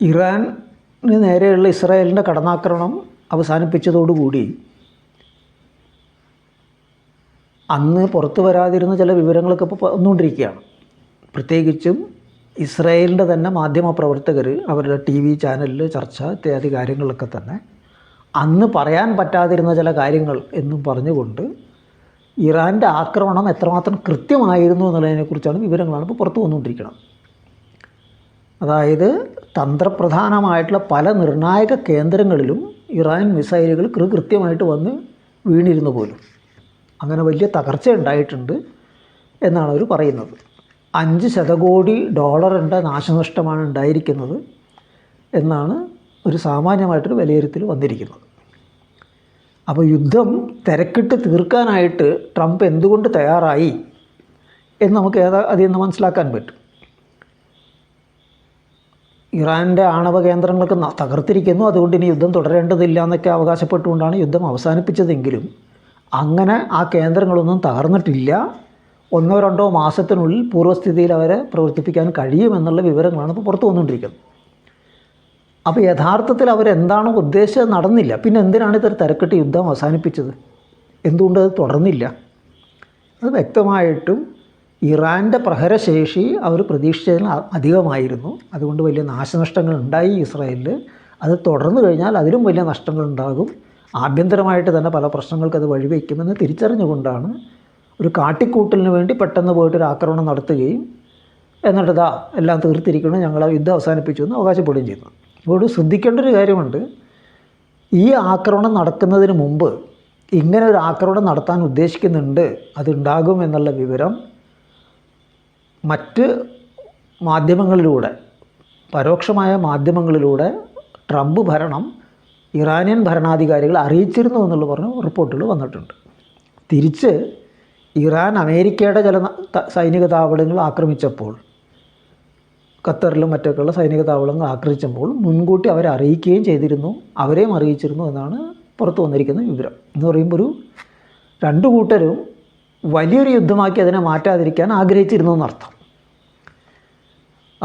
ഇറാന് നേരെയുള്ള ഇസ്രായേലിന്റെ കടന്നാക്രമണം അവസാനിപ്പിച്ചതോടുകൂടി അന്ന് പുറത്തു വരാതിരുന്ന ചില വിവരങ്ങളൊക്കെ ഇപ്പോൾ വന്നുകൊണ്ടിരിക്കുകയാണ്. പ്രത്യേകിച്ചും ഇസ്രായേലിന്റെ തന്നെ മാധ്യമ പ്രവർത്തകർ അവരുടെ ടി വി ചാനലിൽ ചർച്ച ഇത്യാദി കാര്യങ്ങളൊക്കെ തന്നെ. അന്ന് പറയാൻ പറ്റാതിരുന്ന ചില കാര്യങ്ങൾ എന്നും പറഞ്ഞുകൊണ്ട് ഇറാന്റെ ആക്രമണം എത്രമാത്രം കൃത്യമായിരുന്നു എന്നുള്ളതിനെക്കുറിച്ചാണ് വിവരങ്ങളാണ് ഇപ്പോൾ പുറത്തു വന്നുകൊണ്ടിരിക്കുന്നത്. അതായത് തന്ത്രപ്രധാനമായിട്ടുള്ള പല നിർണായക കേന്ദ്രങ്ങളിലും ഇറാൻ മിസൈലുകൾ കൃ കൃത്യമായിട്ട് വന്ന് വീണിരുന്നു പോലും. അങ്ങനെ വലിയ തകർച്ച ഉണ്ടായിട്ടുണ്ട് എന്നാണ് അവർ പറയുന്നത്. അഞ്ച് ശതകോടി ഡോളറിന്റെ നാശനഷ്ടമാണ് ഉണ്ടായിരിക്കുന്നത് എന്നാണ് ഒരു സാമാന്യമായിട്ടൊരു വിലയിരുത്തൽ വന്നിരിക്കുന്നത്. അപ്പോൾ യുദ്ധം തിരക്കിട്ട് തീർക്കാനായിട്ട് ട്രംപ് എന്തുകൊണ്ട് തയ്യാറായി എന്ന് നമുക്ക് ഏതാ അതിൽ നിന്ന് മനസ്സിലാക്കാൻ പറ്റും. ഇറാന്റെ ആണവ കേന്ദ്രങ്ങളൊക്കെ തകർത്തിരിക്കുന്നു അതുകൊണ്ട് ഇനി യുദ്ധം തുടരേണ്ടതില്ല എന്നൊക്കെ അവകാശപ്പെട്ടുകൊണ്ടാണ് യുദ്ധം അവസാനിപ്പിച്ചതെങ്കിലും അങ്ങനെ ആ കേന്ദ്രങ്ങളൊന്നും തകർന്നിട്ടില്ല. ഒന്നോ രണ്ടോ മാസത്തിനുള്ളിൽ പൂർവസ്ഥിതിയിൽ അവരെ പ്രവർത്തിപ്പിക്കാൻ കഴിയുമെന്നുള്ള വിവരങ്ങളാണ് ഇപ്പോൾ പുറത്തു വന്നുകൊണ്ടിരിക്കുന്നത്. അപ്പോൾ യഥാർത്ഥത്തിൽ അവരെന്താണോ ഉദ്ദേശിച്ചത് നടന്നില്ല. പിന്നെ എന്തിനാണ് ഇതൊരു തിരക്കിട്ട് യുദ്ധം അവസാനിപ്പിച്ചത്? എന്തുകൊണ്ട് അത് തുടർന്നില്ല? അത് വ്യക്തമായിട്ടും ഇറാന്റെ പ്രഹരശേഷി അവർ പ്രതീക്ഷിച്ചതിൽ അധികമായിരുന്നു. അതുകൊണ്ട് വലിയ നാശനഷ്ടങ്ങൾ ഉണ്ടായി ഇസ്രായേലിൽ. അത് തുടർന്നു കഴിഞ്ഞാൽ അതിലും വലിയ നഷ്ടങ്ങളുണ്ടാകും ആഭ്യന്തരമായിട്ട് തന്നെ പല പ്രശ്നങ്ങൾക്ക് അത് വഴിവെക്കുമെന്ന് തിരിച്ചറിഞ്ഞുകൊണ്ടാണ് ഒരു കാട്ടിക്കൂട്ടലിന് വേണ്ടി പെട്ടെന്ന് പോയിട്ട് ഒരു ആക്രമണം നടത്തുകയും എന്നിട്ട് ഇതാ എല്ലാം തീർത്തിരിക്കണം ഞങ്ങൾ യുദ്ധം അവസാനിപ്പിച്ചു എന്ന് അവകാശപ്പെടുകയും ചെയ്തു. ഇവിടെ ശ്രദ്ധിക്കേണ്ട ഒരു കാര്യമുണ്ട്. ഈ ആക്രമണം നടക്കുന്നതിന് മുമ്പ് ഇങ്ങനെ ഒരു ആക്രമണം നടത്താൻ ഉദ്ദേശിക്കുന്നുണ്ട്. അതുണ്ടാകും എന്നുള്ള വിവരം മറ്റ് മാധ്യമങ്ങളിലൂടെ പരോക്ഷമായ മാധ്യമങ്ങളിലൂടെ ട്രംപ് ഭരണം ഇറാനിയൻ ഭരണാധികാരികളെ അറിയിച്ചിരുന്നു എന്നുള്ള പറഞ്ഞ റിപ്പോർട്ടുകൾ വന്നിട്ടുണ്ട്. തിരിച്ച് ഇറാൻ അമേരിക്കയുടെ ചില സൈനിക താവളങ്ങൾ ആക്രമിച്ചപ്പോൾ ഖത്തറിലും മറ്റൊക്കെയുള്ള സൈനിക താവളങ്ങൾ ആക്രമിച്ചപ്പോൾ മുൻകൂട്ടി അവരെ അറിയിക്കുകയും ചെയ്തിരുന്നു. അവരെയും അറിയിച്ചിരുന്നു എന്നാണ് പുറത്തു വന്നിരിക്കുന്ന വിവരം. എന്ന് പറയുമ്പോൾ ഒരു രണ്ടു കൂട്ടരും വലിയൊരു യുദ്ധമാക്കി അതിനെ മാറ്റാതിരിക്കാൻ ആഗ്രഹിച്ചിരുന്നു എന്നർത്ഥം.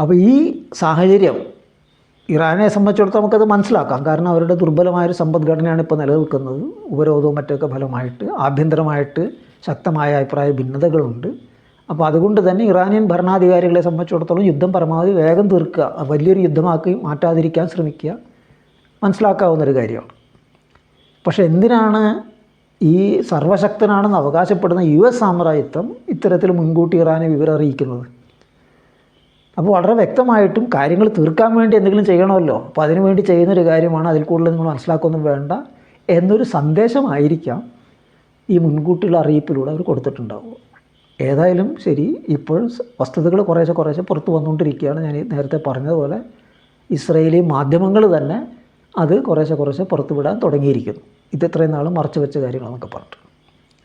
അപ്പോൾ ഈ സാഹചര്യം ഇറാനെ സംബന്ധിച്ചിടത്തോളം നമുക്കത് മനസ്സിലാക്കാം. കാരണം അവരുടെ ദുർബലമായൊരു സമ്പദ്ഘടനയാണ് ഇപ്പോൾ നിലനിൽക്കുന്നത്. ഉപരോധവും മറ്റൊക്കെ ഫലമായിട്ട് ആഭ്യന്തരമായിട്ട് ശക്തമായ അഭിപ്രായ ഭിന്നതകളുണ്ട്. അപ്പോൾ അതുകൊണ്ട് തന്നെ ഇറാനിയൻ ഭരണാധികാരികളെ സംബന്ധിച്ചിടത്തോളം യുദ്ധം പരമാവധി വേഗം തീർക്കുക വലിയൊരു യുദ്ധമാക്കി മാറ്റാതിരിക്കാൻ ശ്രമിക്കുക മനസ്സിലാക്കാവുന്നൊരു കാര്യമാണ്. പക്ഷേ എന്തിനാണ് ഈ സർവശക്തനാണെന്ന് അവകാശപ്പെടുന്ന യു എസ് സാമ്രാജ്യത്വം ഇത്തരത്തിൽ മുൻകൂട്ടി ഇറാനെ വിവരം അറിയിക്കുന്നത് അപ്പോൾ വളരെ വ്യക്തമായിട്ടും കാര്യങ്ങൾ തീർക്കാൻ വേണ്ടി എന്തെങ്കിലും ചെയ്യണമല്ലോ. അപ്പോൾ അതിനുവേണ്ടി ചെയ്യുന്നൊരു കാര്യമാണ് അതിൽ കൂടുതൽ നിങ്ങൾ മനസ്സിലാക്കൊന്നും വേണ്ട എന്നൊരു സന്ദേശമായിരിക്കാം. ഈ മുൻകൂട്ടിയുള്ള അറിയിപ്പിലൂടെ അവർ കൊടുത്തിട്ടുണ്ടാവുക ഏതായാലും ശരി ഇപ്പോൾ വസ്തുതകൾ കുറേശ്ശെ കുറേശ്ശെ പുറത്ത് വന്നുകൊണ്ടിരിക്കുകയാണ്. ഞാൻ നേരത്തെ പറഞ്ഞതുപോലെ ഇസ്രയേലി മാധ്യമങ്ങൾ തന്നെ അത് കുറേശ്ശെ കുറേശ്ശെ പുറത്ത് വിടാൻ തുടങ്ങിയിരിക്കുന്നു. ഇത് ഇത്രയും നാൾ മറച്ചു വെച്ച കാര്യങ്ങളെന്നൊക്കെ പറഞ്ഞിട്ട്.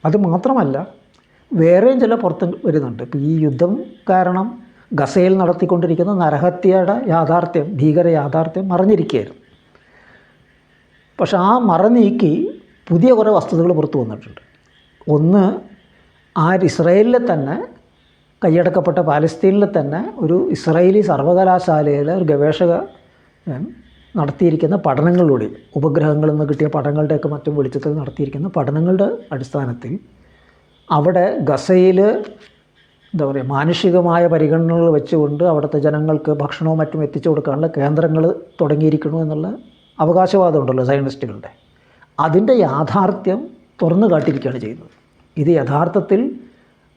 അത് മാത്രമല്ല വേറെയും ചില പുറത്ത് വരുന്നുണ്ട്. ഇപ്പോൾ ഈ യുദ്ധം കാരണം ഗസയിൽ നടത്തിക്കൊണ്ടിരിക്കുന്ന നരഹത്യയുടെ യാഥാർത്ഥ്യം ഭീകര യാഥാർത്ഥ്യം മറഞ്ഞിരിക്കുകയായിരുന്നു. പക്ഷേ ആ മറ നീക്കി പുതിയ കുറേ വസ്തുതകൾ പുറത്തു വന്നിട്ടുണ്ട്. ഒന്ന് ആ ഇസ്രയേലിലെ തന്നെ കൈയടക്കപ്പെട്ട പാലസ്തീനിലെ തന്നെ ഒരു ഇസ്രായേലി സർവകലാശാലയിലെ ഒരു ഗവേഷക നടത്തിയിരിക്കുന്ന പഠനങ്ങളിലൂടെ ഉപഗ്രഹങ്ങളിൽ നിന്ന് കിട്ടിയ പഠനങ്ങളുടെയൊക്കെ മറ്റും വെളിച്ചത്തിൽ നടത്തിയിരിക്കുന്ന പഠനങ്ങളുടെ അടിസ്ഥാനത്തിൽ അവിടെ ഗസയിൽ എന്താ പറയുക മാനുഷികമായ പരിഗണനകൾ വെച്ചുകൊണ്ട് അവിടുത്തെ ജനങ്ങൾക്ക് ഭക്ഷണവും മറ്റും എത്തിച്ചു കൊടുക്കാനുള്ള കേന്ദ്രങ്ങൾ തുടങ്ങിയിരിക്കണു എന്നുള്ള അവകാശവാദമുണ്ടല്ലോ സയന്റിസ്റ്റുകളുടെ അതിന്റെ യാഥാർത്ഥ്യം തുറന്നു കാട്ടിയിരിക്കുകയാണ് ചെയ്യുന്നത്. ഇത് യഥാർത്ഥത്തിൽ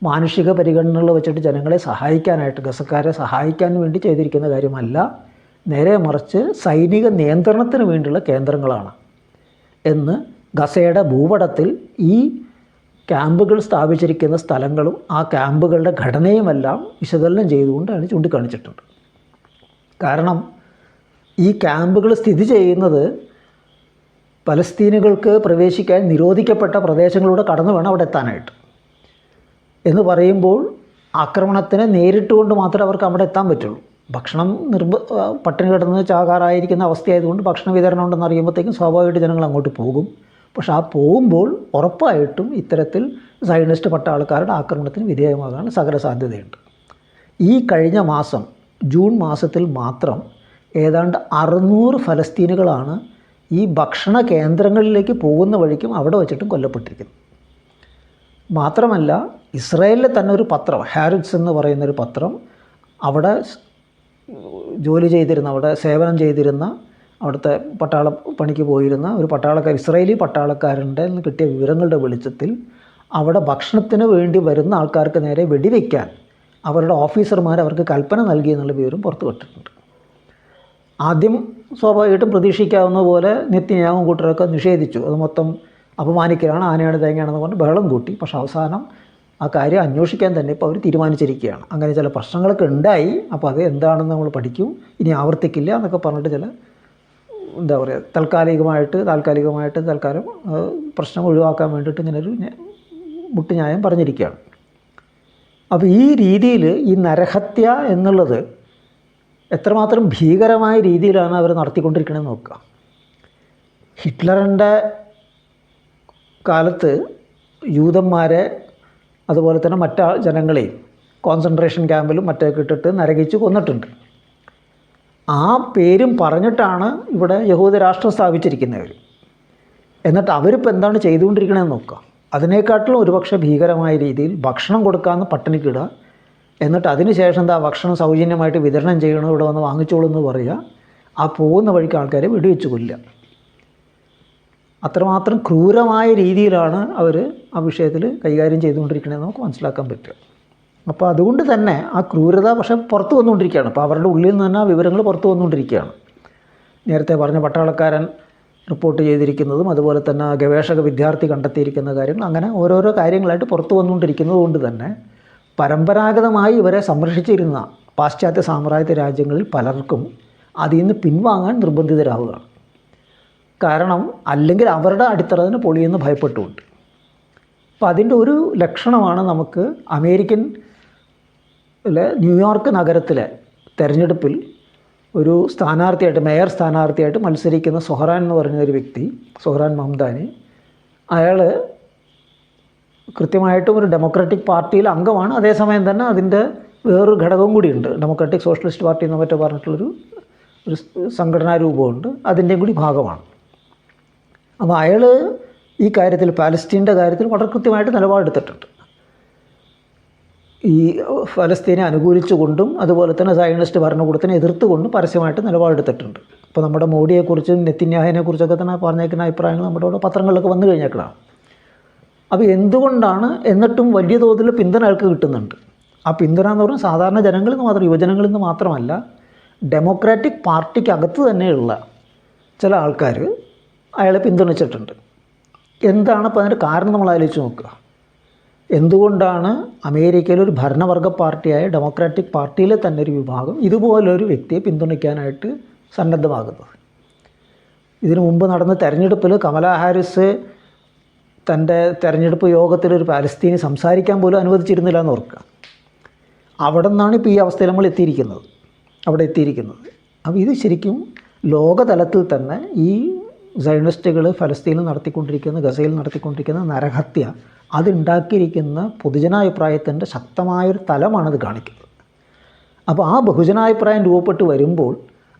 മാനുഷിക പരിഗണനകൾ വെച്ചിട്ട് ജനങ്ങളെ സഹായിക്കാനായിട്ട് ഗസക്കാരെ സഹായിക്കാൻ വേണ്ടി ചെയ്തിരിക്കുന്ന കാര്യമല്ല. നേരെ മറിച്ച് സൈനിക നിയന്ത്രണത്തിന് വേണ്ടിയുള്ള കേന്ദ്രങ്ങളാണ് എന്ന് ഗസയുടെ ഭൂപടത്തിൽ ഈ ക്യാമ്പുകൾ സ്ഥാപിച്ചിരിക്കുന്ന സ്ഥലങ്ങളും ആ ക്യാമ്പുകളുടെ ഘടനയുമെല്ലാം വിശകലനം ചെയ്തുകൊണ്ടാണ് ചൂണ്ടിക്കാണിച്ചിട്ടുണ്ട്. കാരണം ഈ ക്യാമ്പുകൾ സ്ഥിതി ചെയ്യുന്നത് പലസ്തീനുകൾക്ക് പ്രവേശിക്കാൻ നിരോധിക്കപ്പെട്ട പ്രദേശങ്ങളിലൂടെ കടന്നു വേണം അവിടെ എത്താനായിട്ട്. എന്ന് പറയുമ്പോൾ ആക്രമണത്തിന് നേരിട്ടുകൊണ്ട് മാത്രമേ അവർക്ക് അവിടെ എത്താൻ പറ്റുള്ളൂ. ഭക്ഷണം നിർബ പട്ടിണി കിടന്ന് ചാകാറായിരിക്കുന്ന അവസ്ഥയായതുകൊണ്ട് ഭക്ഷണ വിതരണം ഉണ്ടെന്ന് അറിയുമ്പോഴത്തേക്കും സ്വാഭാവികമായിട്ട് ജനങ്ങൾ അങ്ങോട്ട് പോകും. പക്ഷെ ആ പോകുമ്പോൾ ഉറപ്പായിട്ടും ഇത്തരത്തിൽ സൈനിസ്റ്റ് പട്ടാളക്കാരുടെ ആക്രമണത്തിന് വിധേയമാകാൻ സകല സാധ്യതയുണ്ട്. ഈ കഴിഞ്ഞ മാസം ജൂൺ മാസത്തിൽ മാത്രം ഏതാണ്ട് അറുന്നൂറ് ഫലസ്തീനുകളാണ് ഈ ഭക്ഷണ കേന്ദ്രങ്ങളിലേക്ക് പോകുന്ന വഴിക്കും അവിടെ വെച്ചിട്ടും കൊല്ലപ്പെട്ടിരിക്കുന്നു. മാത്രമല്ല ഇസ്രായേലിലെ തന്നെ ഒരു പത്രം ഹാരിറ്റ്സ് എന്ന് പറയുന്നൊരു പത്രം അവിടെ ജോലി ചെയ്തിരുന്ന അവിടെ സേവനം ചെയ്തിരുന്ന അവിടുത്തെ പട്ടാള പണിക്ക് പോയിരുന്ന ഒരു പട്ടാളക്കാർ ഇസ്രായേലി പട്ടാളക്കാരന്റെ നിന്ന് കിട്ടിയ വിവരങ്ങളുടെ വെളിച്ചത്തിൽ അവിടെ ഭക്ഷണത്തിന് വേണ്ടി വരുന്ന ആൾക്കാർക്ക് നേരെ വെടിവെക്കാൻ അവരുടെ ഓഫീസർമാർ അവർക്ക് കൽപ്പന നൽകി എന്നുള്ള വിവരം പുറത്തു വിട്ടിട്ടുണ്ട് ആദ്യം സ്വാഭാവികമായിട്ടും പ്രതീക്ഷിക്കാവുന്ന പോലെ നിത്യയാവും കൂട്ടരൊക്കെ നിഷേധിച്ചു. അത് മൊത്തം അപമാനിക്കലാണ് ആനയാണ് തേങ്ങയാണെന്ന് പറഞ്ഞ് ബഹളം കൂട്ടി. പക്ഷേ അവസാനം ആ കാര്യം അന്വേഷിക്കാൻ തന്നെ ഇപ്പോൾ അവർ തീരുമാനിച്ചിരിക്കുകയാണ്. അങ്ങനെ ചില പ്രശ്നങ്ങളൊക്കെ ഉണ്ടായി. അപ്പോൾ അത് എന്താണെന്ന് നമ്മൾ പഠിക്കും. ഇനി ആവർത്തിക്കില്ല എന്നൊക്കെ പറഞ്ഞിട്ട് ചില എന്താ പറയുക താൽക്കാലികമായിട്ട് താൽക്കാലികമായിട്ട് തൽക്കാലം പ്രശ്നം ഒഴിവാക്കാൻ വേണ്ടിയിട്ട് ഇങ്ങനൊരു മുട്ടുന്യായം പറഞ്ഞിരിക്കുകയാണ്. അപ്പോൾ ഈ രീതിയിൽ ഈ നരഹത്യ എന്നുള്ളത് എത്രമാത്രം ഭീകരമായ രീതിയിലാണ് അവർ നടത്തിക്കൊണ്ടിരിക്കണമെന്ന് നോക്കുക. ഹിറ്റ്ലറിന്റെ കാലത്ത് യൂതന്മാരെ അതുപോലെ തന്നെ മറ്റു ജനങ്ങളെയും കോൺസെൻട്രേഷൻ ക്യാമ്പിലും മറ്റൊക്കെ ഇട്ടിട്ട് നരകിച്ച് കൊന്നിട്ടുണ്ട്. ആ പേരും പറഞ്ഞിട്ടാണ് ഇവിടെ യഹൂദ രാഷ്ട്രം സ്ഥാപിച്ചിരിക്കുന്നവർ എന്നിട്ട് അവരിപ്പോൾ എന്താണ് ചെയ്തുകൊണ്ടിരിക്കണമെന്ന് നോക്കുക. അതിനേക്കാട്ടിലും ഒരുപക്ഷെ ഭീകരമായ രീതിയിൽ ഭക്ഷണം കൊടുക്കാമെന്ന് പട്ടിണിക്കിടുക എന്നിട്ട് അതിന് ശേഷം എന്താ ഭക്ഷണം സൗജന്യമായിട്ട് വിതരണം ചെയ്യണം ഇവിടെ വന്ന് വാങ്ങിച്ചോളൂ എന്ന് പറയുക ആ പോകുന്ന വഴിക്ക് ആൾക്കാരെ വെടിവെച്ച് കൊല്ലുക. അത്രമാത്രം ക്രൂരമായ രീതിയിലാണ് അവർ ആ വിഷയത്തിൽ കൈകാര്യം ചെയ്തുകൊണ്ടിരിക്കണമെന്ന് നമുക്ക് മനസ്സിലാക്കാൻ പറ്റുക. അപ്പോൾ അതുകൊണ്ട് തന്നെ ആ ക്രൂരത പക്ഷേ പുറത്ത് വന്നുകൊണ്ടിരിക്കുകയാണ്. അപ്പോൾ അവരുടെ ഉള്ളിൽ നിന്ന് തന്നെ ആ വിവരങ്ങൾ പുറത്ത് വന്നുകൊണ്ടിരിക്കുകയാണ്. നേരത്തെ പറഞ്ഞ പട്ടാളക്കാരൻ റിപ്പോർട്ട് ചെയ്തിരിക്കുന്നതും അതുപോലെ തന്നെ ഗവേഷക വിദ്യാർത്ഥി കണ്ടെത്തിയിരിക്കുന്ന കാര്യങ്ങൾ അങ്ങനെ ഓരോരോ കാര്യങ്ങളായിട്ട് പുറത്തു വന്നുകൊണ്ടിരിക്കുന്നത് കൊണ്ട് തന്നെ പരമ്പരാഗതമായി ഇവരെ സംരക്ഷിച്ചിരുന്ന പാശ്ചാത്യ സാമ്രാജ്യ രാജ്യങ്ങളിൽ പലർക്കും അതിൽ നിന്ന് പിൻവാങ്ങാൻ നിർബന്ധിതരാവുകയാണ് കാരണം അല്ലെങ്കിൽ അവരുടെ അടിത്തറ പൊളിയെന്ന് ഭയപ്പെട്ടുകൊണ്ട്. അപ്പോൾ അതിന്റെ ഒരു ലക്ഷണമാണ് നമുക്ക് അമേരിക്കൻ ന്യൂയോർക്ക് നഗരത്തിലെ തെരഞ്ഞെടുപ്പിൽ ഒരു സ്ഥാനാർത്ഥിയായിട്ട് മേയർ സ്ഥാനാർത്ഥിയായിട്ട് മത്സരിക്കുന്ന സൊഹറാൻ എന്ന് പറയുന്ന ഒരു വ്യക്തി സൊഹറാൻ മംദാനി. അയാൾ കൃത്യമായിട്ടും ഒരു ഡെമോക്രാറ്റിക് പാർട്ടിയിൽ അംഗമാണ്. അതേസമയം തന്നെ അതിന്റെ വേറൊരു ഘടകവും കൂടിയുണ്ട്. ഡെമോക്രാറ്റിക് സോഷ്യലിസ്റ്റ് പാർട്ടി എന്ന് മറ്റോ പറഞ്ഞിട്ടുള്ളൊരു ഒരു സംഘടനാ രൂപമുണ്ട്. അതിന്റെയും കൂടി ഭാഗമാണ്. അപ്പോൾ അയാൾ ഈ കാര്യത്തിൽ പാലസ്തീന്റെ കാര്യത്തിൽ വളരെ കൃത്യമായിട്ട് നിലപാടെടുത്തിട്ടുണ്ട്. ഈ ഫലസ്തീനെ അനുകൂലിച്ചുകൊണ്ടും അതുപോലെ തന്നെ സയനിസ്റ്റ് ഭരണകൂടത്തിനെ എതിർത്തുകൊണ്ടും പരസ്യമായിട്ട് നിലപാടെടുത്തിട്ടുണ്ട്. ഇപ്പോൾ നമ്മുടെ മോഡിയെക്കുറിച്ചും നെത്തിന്യാഹിനെക്കുറിച്ചൊക്കെ തന്നെ പറഞ്ഞേക്കുന്ന അഭിപ്രായങ്ങൾ നമ്മുടെ ഇവിടെ പത്രങ്ങളിലൊക്കെ വന്നു കഴിഞ്ഞേക്കണം അപ്പോൾ എന്തുകൊണ്ടാണ് എന്നിട്ടും വലിയ തോതിൽ പിന്തുണ അയാൾക്ക് കിട്ടുന്നുണ്ട്? ആ പിന്തുണ എന്ന് പറഞ്ഞാൽ സാധാരണ ജനങ്ങളിൽ നിന്ന് മാത്രം യുവജനങ്ങളിൽ നിന്ന് മാത്രമല്ല ഡെമോക്രാറ്റിക് പാർട്ടിക്കകത്ത് തന്നെയുള്ള ചില ആൾക്കാർ അയാളെ പിന്തുണച്ചിട്ടുണ്ട്. എന്താണ് അപ്പോൾ അതിന്റെ കാരണം നമ്മൾ ആലോചിച്ച് നോക്കുക. എന്തുകൊണ്ടാണ് അമേരിക്കയിലെ ഒരു ഭരണവർഗ പാർട്ടിയായ ഡെമോക്രാറ്റിക് പാർട്ടിയിലെ തന്നെ ഒരു വിഭാഗം ഇതുപോലൊരു വ്യക്തിയെ പിന്തുണയ്ക്കാനായിട്ട് സന്നദ്ധമാകുന്നത്? ഇതിനു മുമ്പ് നടന്ന തെരഞ്ഞെടുപ്പിൽ കമലാ ഹാരിസ് തന്റെ തെരഞ്ഞെടുപ്പ് യോഗത്തിൽ ഒരു പാലസ്തീനി സംസാരിക്കാൻ പോലും അനുവദിച്ചിരുന്നില്ല എന്ന് ഓർക്കുക. അവിടെ നിന്നാണ് ഇപ്പോൾ ഈ അവസ്ഥയിൽ നമ്മൾ എത്തിയിരിക്കുന്നത്. അവിടെ എത്തിയിരിക്കുന്നത്. അപ്പോൾ ഇത് ശരിക്കും ലോകതലത്തിൽ തന്നെ ഈ സൈനിസ്റ്റുകൾ ഫലസ്തീനിൽ നടത്തിക്കൊണ്ടിരിക്കുന്ന ഗസയിൽ നടത്തിക്കൊണ്ടിരിക്കുന്ന നരഹത്യ അതുണ്ടാക്കിയിരിക്കുന്ന പൊതുജനാഭിപ്രായത്തിന്റെ ശക്തമായൊരു തലമാണത് കാണിക്കുന്നത്. അപ്പോൾ ആ ബഹുജനാഭിപ്രായം രൂപപ്പെട്ട് വരുമ്പോൾ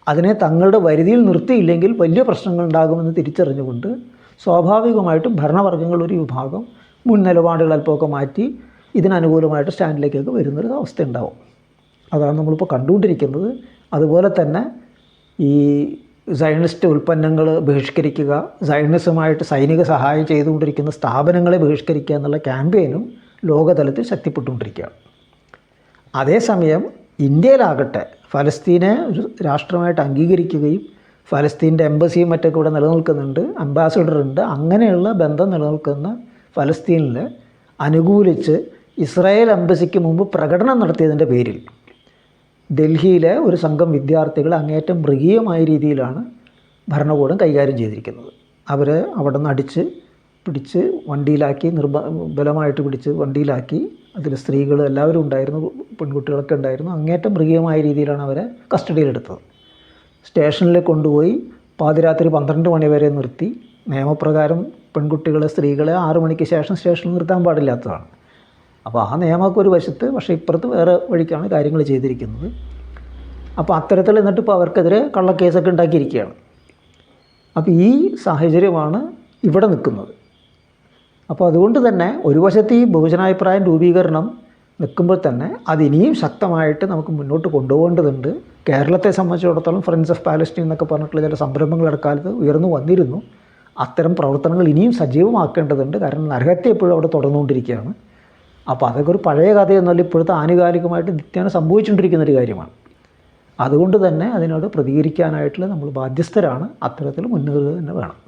അതിനെ തങ്ങളുടെ വരുതിയിൽ നിർത്തിയില്ലെങ്കിൽ വലിയ പ്രശ്നങ്ങൾ ഉണ്ടാകുമെന്ന് തിരിച്ചറിഞ്ഞുകൊണ്ട് സ്വാഭാവികമായിട്ടും ഭരണവർഗങ്ങൾ ഒരു വിഭാഗം മുൻ നിലപാടുകൾ അല്പമൊക്കെ മാറ്റി ഇതിനനുകൂലമായിട്ട് സ്റ്റാൻഡിലേക്കൊക്കെ വരുന്നൊരു അവസ്ഥ ഉണ്ടാവും. അതാണ് നമ്മളിപ്പോൾ കണ്ടുകൊണ്ടിരിക്കുന്നത്. അതുപോലെ തന്നെ ഈ സൈണിസ്റ്റ് ഉൽപ്പന്നങ്ങൾ ബഹിഷ്കരിക്കുക സൈണിസുമായിട്ട് സൈനിക സഹായം ചെയ്തുകൊണ്ടിരിക്കുന്ന സ്ഥാപനങ്ങളെ ബഹിഷ്കരിക്കുക എന്നുള്ള ക്യാമ്പയിനും ലോകതലത്തിൽ ശക്തിപ്പെട്ടുകൊണ്ടിരിക്കുകയാണ്. അതേസമയം ഇന്ത്യയിലാകട്ടെ ഫലസ്തീനെ ഒരു രാഷ്ട്രമായിട്ട് അംഗീകരിക്കുകയും ഫലസ്തീന്റെ എംബസിയും മറ്റൊക്കെ ഇവിടെ നിലനിൽക്കുന്നുണ്ട് അംബാസഡർ ഉണ്ട് അങ്ങനെയുള്ള ബന്ധം നിലനിൽക്കുന്ന ഫലസ്തീനിൽ അനുകൂലിച്ച് ഇസ്രായേൽ എംബസിക്ക് മുമ്പ് പ്രകടനം നടത്തിയതിന്റെ പേരിൽ ഡൽഹിയിലെ ഒരു സംഘം വിദ്യാർത്ഥികൾ അങ്ങേറ്റം മൃഗീയമായ രീതിയിലാണ് ഭരണകൂടം കൈകാര്യം ചെയ്തിരിക്കുന്നത്. അവരെ അവിടെ നിന്ന് അടിച്ച് പിടിച്ച് വണ്ടിയിലാക്കി നിർബ ബലമായിട്ട് പിടിച്ച് വണ്ടിയിലാക്കി അതിൽ സ്ത്രീകൾ എല്ലാവരും ഉണ്ടായിരുന്നു പെൺകുട്ടികളൊക്കെ ഉണ്ടായിരുന്നു. അങ്ങേറ്റം മൃഗീയമായ രീതിയിലാണ് അവരെ കസ്റ്റഡിയിലെടുത്തത്. സ്റ്റേഷനിൽ കൊണ്ടുപോയി പാതിരാത്രി പന്ത്രണ്ട് മണി വരെ നിർത്തി. നിയമപ്രകാരം പെൺകുട്ടികളെ സ്ത്രീകളെ ആറു മണിക്ക് ശേഷം സ്റ്റേഷനിൽ നിർത്താൻ പാടില്ലാത്തതാണ്. അപ്പോൾ ആ നിയമമൊക്കെ ഒരു വശത്ത് പക്ഷേ ഇപ്പുറത്ത് വേറെ വഴിക്കാണ് കാര്യങ്ങൾ ചെയ്തിരിക്കുന്നത്. അപ്പോൾ അത്തരത്തിൽ എന്നിട്ട് ഇപ്പോൾ അവർക്കെതിരെ കള്ളക്കേസൊക്കെ ഉണ്ടാക്കിയിരിക്കുകയാണ്. അപ്പോൾ ഈ സാഹചര്യമാണ് ഇവിടെ നിൽക്കുന്നത്. അപ്പോൾ അതുകൊണ്ട് തന്നെ ഒരു വശത്ത് ഈ ബഹുജനാഭിപ്രായം രൂപീകരണം നിൽക്കുമ്പോൾ തന്നെ അതിനിയും ശക്തമായിട്ട് നമുക്ക് മുന്നോട്ട് കൊണ്ടുപോകേണ്ടതുണ്ട്. കേരളത്തെ സംബന്ധിച്ചിടത്തോളം ഫ്രണ്ട്സ് ഓഫ് പാലസ്റ്റീൻ എന്നൊക്കെ പറഞ്ഞിട്ടുള്ള ചില സംരംഭങ്ങൾ ഇടക്കാലത്ത് ഉയർന്നു വന്നിരുന്നു. അത്തരം പ്രവർത്തനങ്ങൾ ഇനിയും സജീവമാക്കേണ്ടതുണ്ട്. കാരണം നരഹത്യ എപ്പോഴും അവിടെ തുടർന്നുകൊണ്ടിരിക്കുകയാണ്. അപ്പോൾ അതൊക്കെ ഒരു പഴയ കഥയൊന്നുമല്ല ഇപ്പോഴത്തെ ആനുകാലികമായിട്ട് നിത്യേന സംഭവിച്ചുകൊണ്ടിരിക്കുന്ന ഒരു കാര്യമാണ്. അതുകൊണ്ട് തന്നെ അതിനോട് പ്രതികരിക്കാനായിട്ടുള്ള നമ്മൾ ബാധ്യസ്ഥരാണ്. അത്തരത്തിൽ മുന്നേറുക തന്നെ വേണം.